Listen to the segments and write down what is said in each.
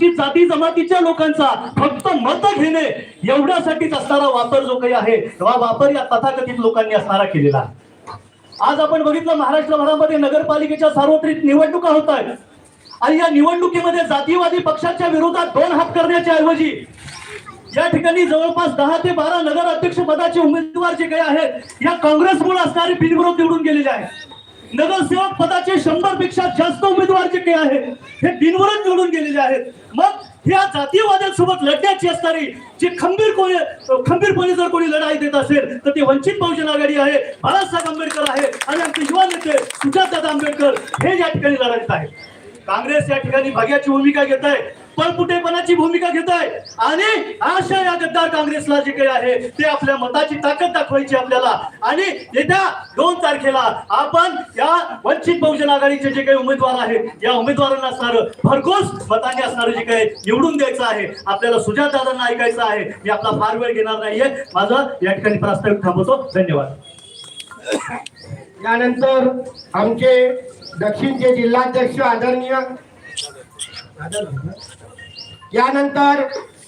अनुसूचित जाती जमातीच्या लोकांचा फक्त मत घेणे एवढ्यासाठीच असणारा वापर जो काही आहे वापर या तथाकथित लोकांनी असणारा केलेला आज आपण बघितलं महाराष्ट्रभरामध्ये नगरपालिकेच्या सार्वत्रिक निवडणुका होत आहेत. आणि या निवडणुकीमध्ये जातीवादी पक्षाच्या विरोधात दोन हात करण्याच्या ऐवजी या ठिकाणी जवळपास दहा ते बारा नगर अध्यक्ष पदाचे उमेदवार जे काही आहेत या काँग्रेसमुळे असणारे बिनविरोध निवडून गेलेले आहेत. नगरसेवक पदाचे शंभरपेक्षा जास्त उमेदवार जे काही आहेत. हे बिनविरोध निवडून गेलेले आहेत. मग ह्या जातीयवाद्यांसोबत लढण्याची असणारी जी कोणी खंबीरपणे जर कोणी लढाई देत असेल तर ते वंचित बहुजन आघाडी आहे बाळासाहेब आंबेडकर आहे आणि आमचे युवा नेते सुजातदादा आंबेडकर हे या ठिकाणी लढायचे आहेत. काँग्रेस या ठिकाणी भाग्याची भूमिका घेत आहे. पळपुटेपणाची भूमिका घेत आहे आणि अशा या गद्दार काँग्रेसला जे काही आहे ते आपल्या मताची ताकद दाखवायची आपल्याला. आणि येत्या दोन तारखेला आपण या वंचित बहुजन आघाडीचे जे काही उमेदवार आहेत या उमेदवारांना असणारं भरघोस मताने असणारं जे काही निवडून द्यायचं आहे आपल्याला सुजात दादांना ऐकायचं आहे मी आपला फार वेळ घेणार नाहीये. माझं या ठिकाणी प्रास्ताविक थांबवतो. धन्यवाद. यानंतर आमचे दक्षिणचे जिल्हाध्यक्ष आदरणीय यानंतर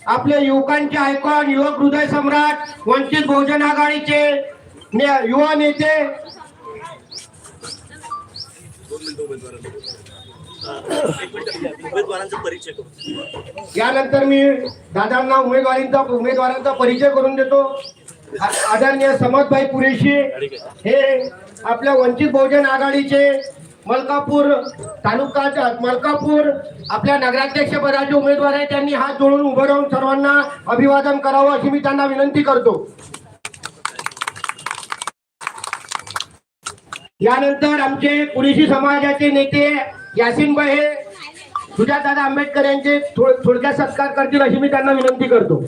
आपले युवकांचे आयकॉन युवक हृदय सम्राट वंचित बहुजन आघाडीचे ने- युवा नेते. परिचय यानंतर मी दादांना उमेदवारींचा उमेदवारांचा परिचय करून देतो. आदरणीय समजभाई पुरेशी. हे आपल्या वंचित बहुजन आघाडीचे मलकापूर तालुका मलकापूर आपल्या नगराध्यक्ष पदाचे उमेदवार आहे त्यांनी हात जोडून उभं राहून सर्वांना अभिवादन करावं अशी मी त्यांना विनंती करतो. यानंतर आमचे कुरेशी समाजाचे नेते यासिनबाई हे सुजातदादा आंबेडकर यांचे थोडक्यात सत्कार करतील अशी मी त्यांना विनंती करतो.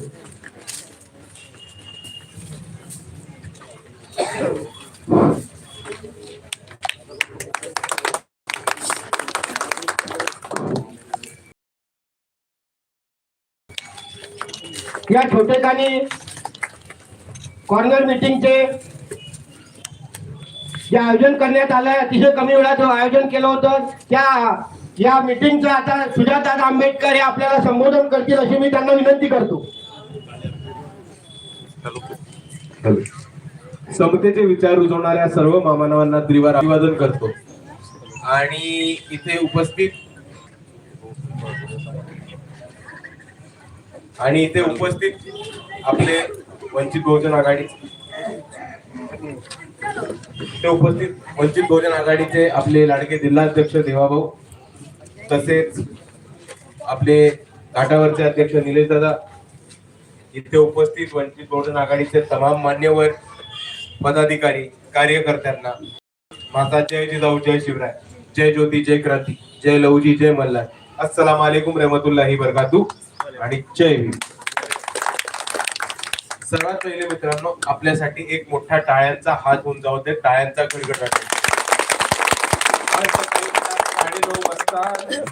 या छोटेखानी कॉर्नर मीटिंगचे जे आयोजन करण्यात आलं अतिशय कमी वेळात आयोजन केलं होतं. त्या या मीटिंगचं आता सुजातदादा आंबेडकर हे आपल्याला संबोधन करतील अशी मी त्यांना विनंती करतो. समतेचे विचार रुजवणाऱ्या सर्व मामानवांना त्रिवार अभिवादन करतो. आणि इथे उपस्थित आणि इथे उपस्थित आपले वंचित बहुजन आघाडी इथे उपस्थित वंचित बहुजन आघाडीचे आपले लाडके जिल्हाध्यक्ष देवाभाऊ तसेच आपले घाटावरचे अध्यक्ष निलेश दादा. इथे उपस्थित वंचित बहुजन आघाडीचे तमाम मान्यवर पदाधिकारी कार्यकर्त्यांना माझा जय जिजाऊ जय शिवराय जय ज्योती जय क्रांती जय लवजी जय मल्हार. अस्सलाम वालेकुम रहमतुल्लाही बरकातू आणि जय भीम. सर्वात पहिले मित्रांनो आपल्यासाठी एक मोठा टाळ्यांचा हात होऊन जाऊ दे टाळ्यांचा गडगडाट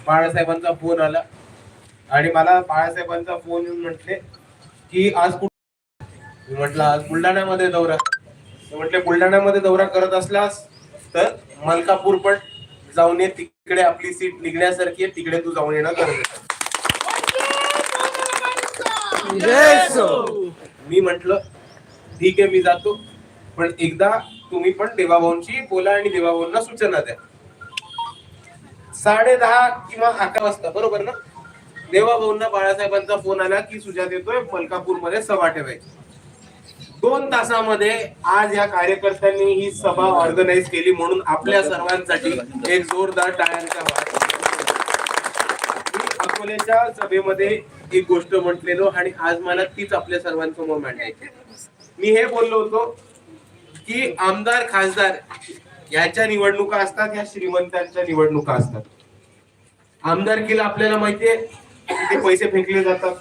बाळासाहेबांचा फोन आला. आणि मला बाळासाहेबांचा फोन येऊन म्हटले की आज कुठे मी म्हटलं आज बुलढाण्यामध्ये दौरा. म्हटले बुलढाण्यामध्ये दौरा करत असलास तर मलकापूर पण जाऊन ये तिकडे आपली सीट निघण्यासारखी आहे तिकडे तू जाऊन येणं गरजेचं मी म्हंटल ठीक आहे मी जातो. पण एकदा तुम्ही पण देवाभाऊंशी बोला आणि देवाभाऊंना सूचना द्या. साडे दहा किंवा अकरा वाजता बरोबर ना? देवाभाऊंना बाळासाहेबांचा फोन आला की सुजात येतोय मलकापूरमध्ये सभा ठेवायची. दोन तासामध्ये आज या कार्यकर्त्यांनी ही सभा ऑर्गनाईज केली म्हणून आपल्या सर्वांसाठी एक जोरदार टाळ्यांचा आवाज अकोल्याच्या सभेमध्ये एक गोष्ट म्हटलेलो आणि आज मला तीच आपल्या सर्वांसमोर मांडायची मी हे बोललो होतो की आमदार खासदार याच्या निवडणुका असतात या श्रीमंतांच्या निवडणुका असतात. आमदारकीला आपल्याला माहितीये किती पैसे फेकले जातात.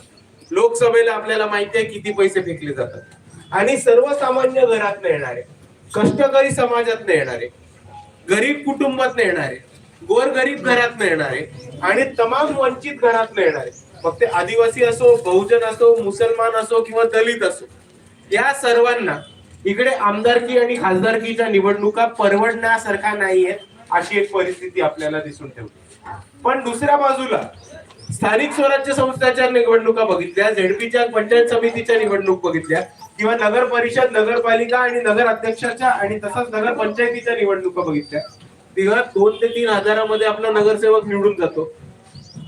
लोकसभेला आपल्याला माहितीये किती पैसे फेकले जातात. आणि सर्वसामान्य घरात येणारे कष्टकरी समाजात येणारे गरीब कुटुंबात येणारे गोरगरीब घरात येणारे आणि तमाम वंचित घरात येणारे मग ते आदिवासी असो बहुजन असो मुसलमान असो किंवा दलित असो या सर्वांना इकडे आमदारकी आणि खासदारकीच्या निवडणुका परवडण्यासारखा नाहीये अशी एक परिस्थिती आपल्याला दिसून ठेवते. पण दुसऱ्या बाजूला स्थानिक स्वराज्य संस्थाच्या निवडणुका बघितल्या झेडपीच्या पंचायत समितीच्या निवडणूक बघितल्या किंवा नगर परिषद नगरपालिका आणि नगर अध्यक्षाच्या आणि तसंच नगर पंचायतीच्या निवडणुका बघितल्या तेव्हा दोन ते तीन हजारामध्ये आपला नगरसेवक निवडून जातो.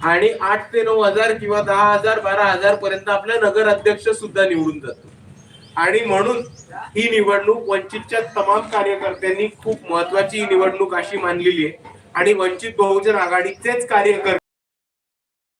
आणि आठ ते नऊ हजार किंवा दहा हजार बारा हजार पर्यंत आपला नगर अध्यक्ष सुद्धा निवडून जातो. आणि म्हणून ही निवडणूक वंचितच्या तमाम कार्यकर्त्यांनी खूप महत्वाची ही निवडणूक अशी मानलेली आहे. आणि वंचित बहुजन आघाडीचेच कार्यकर्ते